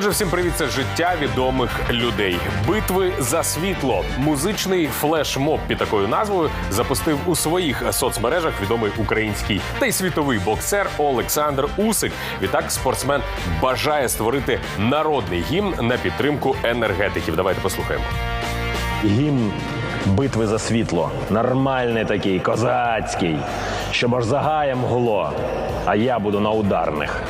Отже, всім привіт, це життя відомих людей. Битви за світло. Музичний флешмоб під такою назвою запустив у своїх соцмережах відомий український та й світовий боксер Олександр Усик. Відтак спортсмен бажає створити народний гімн на підтримку енергетиків. Давайте послухаємо. Гімн битви за світло. Нормальний такий, козацький. Щоб аж за гаєм гуло. А я буду на ударних.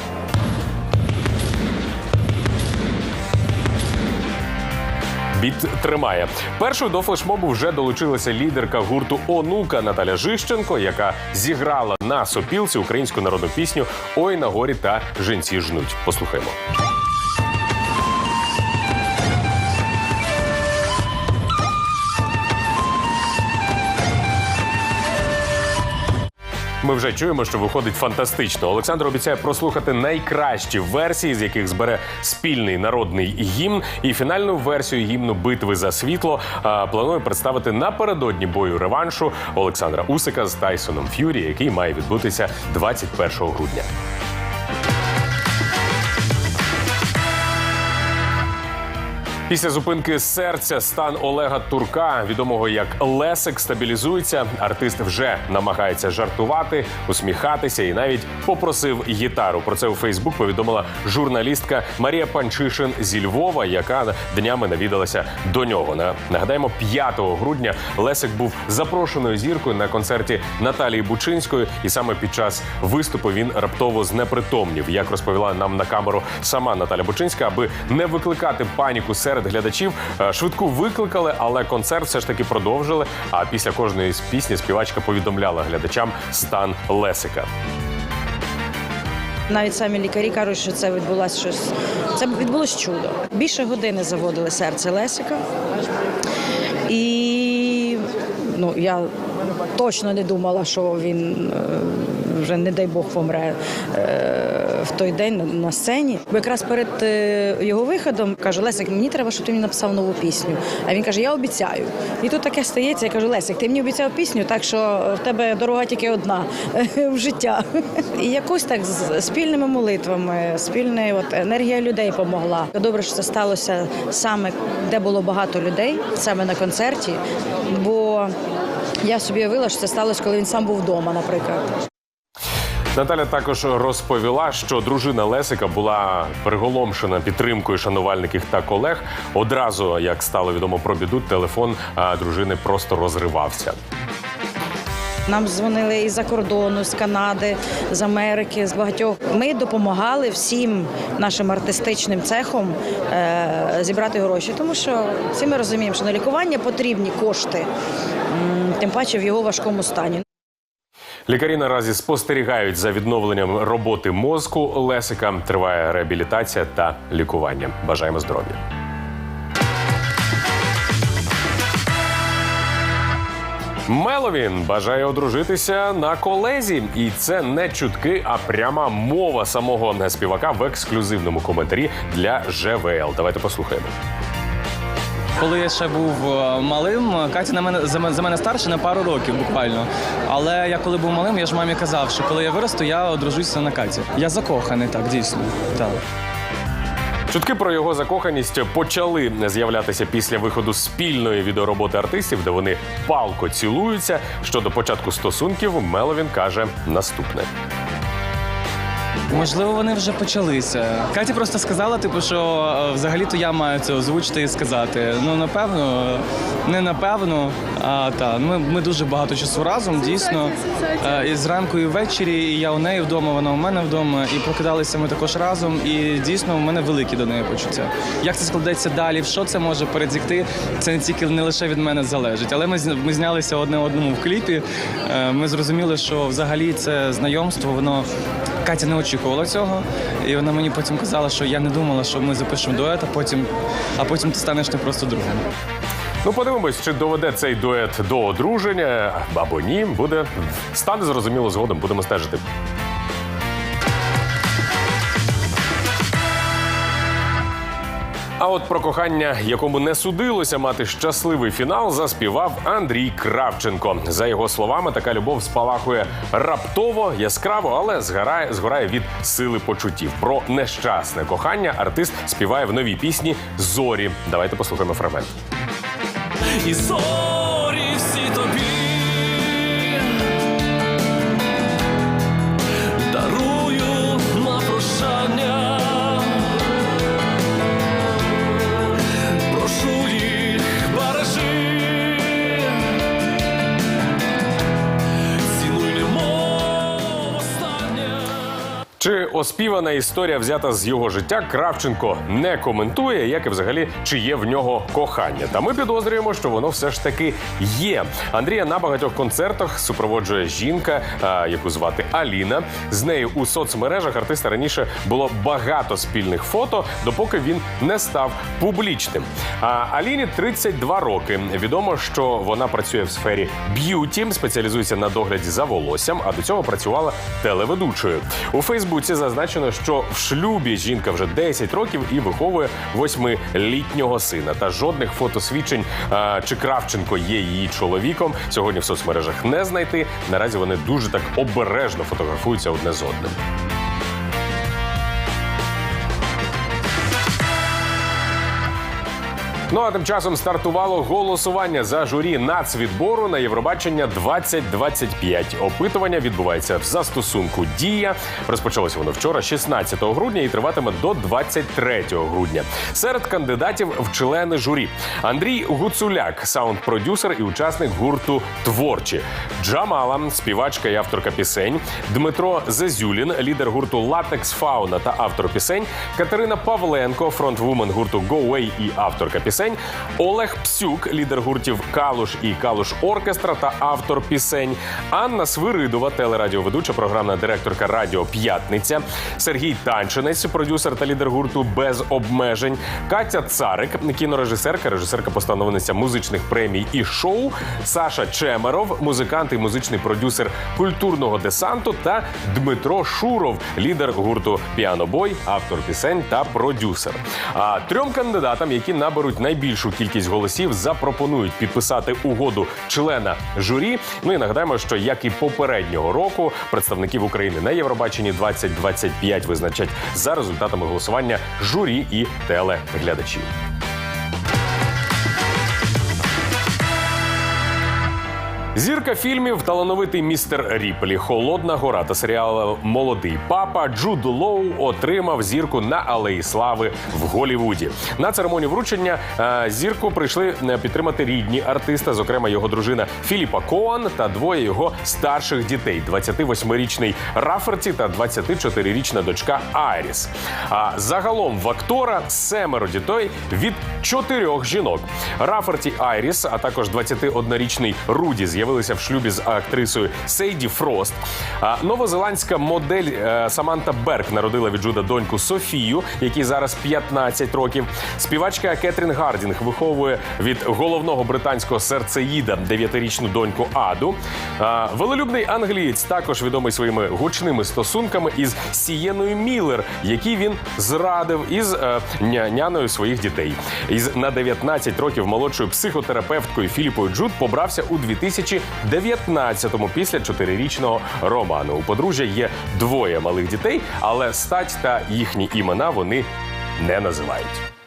Біт тримає. Першою до флешмобу вже долучилася лідерка гурту Онука Наталя Жищенко, яка зіграла на сопілці українську народну пісню Ой на горі та жінці жнуть. Послухаймо. Ми вже чуємо, що виходить фантастично. Олександр обіцяє прослухати найкращі версії, з яких збере спільний народний гімн. І фінальну версію гімну Битви за світло планує представити напередодні бою реваншу Олександра Усика з Тайсоном Ф'юрі, який має відбутися 21 грудня. Після зупинки серця стан Олега Турка, відомого як Лесик, стабілізується. Артист вже намагається жартувати, усміхатися і навіть попросив гітару. Про це у Фейсбук повідомила журналістка Марія Панчишин зі Львова, яка днями навідалася до нього. Нагадаємо, 5 грудня Лесик був запрошеною зіркою на концерті Наталії Бучинської, і саме під час виступу він раптово знепритомнів. Як розповіла нам на камеру сама Наталя Бучинська, аби не викликати паніку серед глядачів, е, швидку викликали, але концерт все ж таки продовжили. А після кожної з пісні співачка повідомляла глядачам стан Лесика. Навіть самі лікарі кажуть, що це відбулося щось. Це відбулось чудо. Більше години заводили серце Лесика. І ну, я точно не думала, що він е, вже, не дай Бог, помре е, в той день на, сцені. Бо якраз перед е, його виходом каже, Лесик, мені треба, щоб ти мені написав нову пісню. А він каже, я обіцяю. І тут таке стається. Я кажу, Лесик, ти мені обіцяв пісню, так що в тебе дорога тільки одна в життя. І якось так з спільними молитвами, спільна от, енергія людей допомогла. Добре, що це сталося саме, де було багато людей, саме на концерті. Бо я собі уявила, що це сталося, коли він сам був вдома, наприклад. Наталя також розповіла, що дружина Лесика була приголомшена підтримкою шанувальників та колег. Одразу, як стало відомо про біду, телефон дружини просто розривався. Нам дзвонили із за кордону, з Канади, з Америки, з багатьох. Ми допомагали всім нашим артистичним цехом е, зібрати гроші, тому що всі ми розуміємо, що на лікування потрібні кошти, тим паче в його важкому стані. Лікарі наразі спостерігають за відновленням роботи мозку Лесика. Триває реабілітація та лікування. Бажаємо здоров'я. Меловін бажає одружитися на колезі, і це не чутки, а пряма мова самого співака в ексклюзивному коментарі для ЖВЛ. Давайте послухаємо. Коли я ще був е, малим, Катя на мене за мене за мене старша на пару років буквально. Але я коли був малим, я ж мамі казав, що коли я виросту, я одружуся на Каті. Я закоханий, так дійсно. Так. Чутки про його закоханість почали з'являтися після виходу спільної відеороботи артистів, де вони палко цілуються. Щодо початку стосунків, Меловін каже наступне. Можливо, вони вже почалися. Катя просто сказала, типу, що е, взагалі-то я маю це озвучити і сказати. Ну, напевно, не напевно. А та ми, ми дуже багато часу разом, дійсно. Е, І зранку, і ввечері, і я у неї вдома, вона у мене вдома. І прокидалися ми також разом. І дійсно в мене великі до неї почуття. Як це складеться далі? В що це може передзікти? Це не тільки не лише від мене залежить. Але ми ми знялися одне одному в кліпі. Е, Ми зрозуміли, що взагалі це знайомство, воно Катя не очікувала цього, і вона мені потім казала, що я не думала, що ми запишемо дует, а потім, а потім ти станеш не просто другом. Ну, подивимось, чи доведе цей дует до одруження або ні. Буде стане зрозуміло згодом. Будемо стежити. А от про кохання, якому не судилося мати щасливий фінал, заспівав Андрій Кравченко. За його словами, така любов спалахує раптово, яскраво, але згорає, згорає від сили почуттів. Про нещасне кохання артист співає в новій пісні Зорі. Давайте послухаємо фрагмент. І зорі всі тобі Чи оспівана історія взята з його життя Кравченко не коментує, як і взагалі чи є в нього кохання. Та ми підозрюємо, що воно все ж таки є. Андрія на багатьох концертах супроводжує жінка, яку звати Аліна. З нею у соцмережах артиста раніше було багато спільних фото, допоки він не став публічним. А Аліні 32 роки. Відомо, що вона працює в сфері б'юті, спеціалізується на догляді за волоссям, а до цього працювала телеведучою. У Фейсбуці зазначено, що в шлюбі жінка вже 10 років і виховує восьмилітнього сина. Та жодних фотосвідчень, а, чи Кравченко є її чоловіком, сьогодні в соцмережах не знайти. Наразі вони дуже так обережно фотографуються одне з одним. Ну а тим часом стартувало голосування за журі нацвідбору на Євробачення 2025. Опитування відбувається в застосунку Дія. Розпочалося воно вчора, 16 грудня, і триватиме до 23 грудня. Серед кандидатів в члени журі Андрій Гуцуляк, саунд-продюсер і учасник гурту Творчі, Джамала, співачка і авторка пісень, Дмитро Зезюлін, лідер гурту Латекс Фауна та автор пісень, Катерина Павленко, фронтвумен гурту Go Way і авторка пісень, Олег Псюк, лідер гуртів Калуш і Калуш Оркестра та автор пісень, Анна Свиридова, телерадіоведуча, програмна директорка Радіо П'ятниця, Сергій Танчинець, продюсер та лідер гурту Без обмежень, Катя Царик, кінорежисерка, режисерка-постановниця музичних премій і шоу, Саша Чемеров, музикант і музичний продюсер культурного десанту, та Дмитро Шуров, лідер гурту Піанобой, автор пісень та продюсер. А трьом кандидатам, які наберуть найбільшу кількість голосів, запропонують підписати угоду члена журі. Ну і нагадаємо, що як і попереднього року, представників України на Євробаченні 2025 визначать за результатами голосування журі і телеглядачів. Зірка фільмів талановитий містер Ріплі, Холодна гора та серіал Молодий папа Джуд Лоу отримав зірку на Алеї Слави в Голівуді. На церемонію вручення е, зірку прийшли е, підтримати рідні артиста, зокрема його дружина Філіпа Коан та двоє його старших дітей: 28-річний Раферті та 24-річна дочка Айріс. А загалом в актора семеро дітей від чотирьох жінок. Раферті Айріс, а також 21-річний Руді з'явилися в шлюбі з актрисою Сейді Фрост. Новозеландська модель е, Саманта Берг народила від Джуда доньку Софію, якій зараз 15 років. Співачка Кетрін Гардінг виховує від головного британського серцеїда 9-річну доньку Аду. А, велелюбний англієць також відомий своїми гучними стосунками із Сієною Міллер, який він зрадив із е, няною своїх дітей. Із на 19 років молодшою психотерапевткою Філіпою Джуд побрався у 2019-му після чотирирічного роману. У подружжя є двоє малих дітей, але стать та їхні імена вони не називають.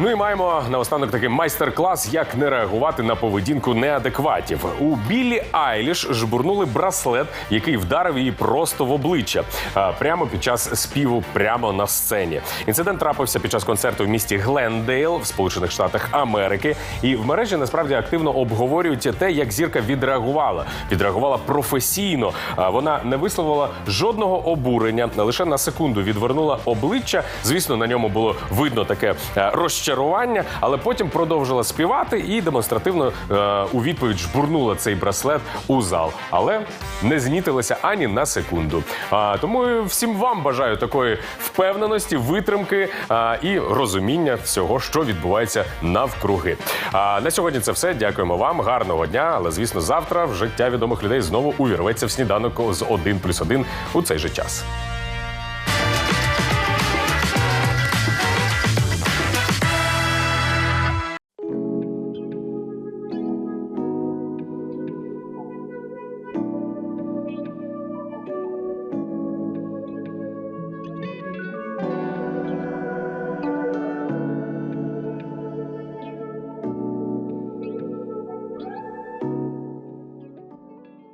Ну і маємо наостанок такий майстер-клас, як не реагувати на поведінку неадекватів. У Біллі Айліш жбурнули браслет, який вдарив її просто в обличчя, прямо під час співу, прямо на сцені. Інцидент трапився під час концерту в місті Глендейл в Сполучених Штатах Америки. І в мережі насправді активно обговорюють те, як зірка відреагувала. Відреагувала професійно. Вона не висловила жодного обурення, лише на секунду відвернула обличчя. Звісно, на ньому було видно таке е, розчарування, але потім продовжила співати і демонстративно е, у відповідь жбурнула цей браслет у зал, але не знітилася ані на секунду. А, тому всім вам бажаю такої впевненості, витримки а, і розуміння всього, що відбувається навкруги. А на сьогодні це все. Дякуємо вам. Гарного дня. Але звісно, завтра в життя відомих людей знову увірветься в сніданок з 1 плюс 1 у цей же час.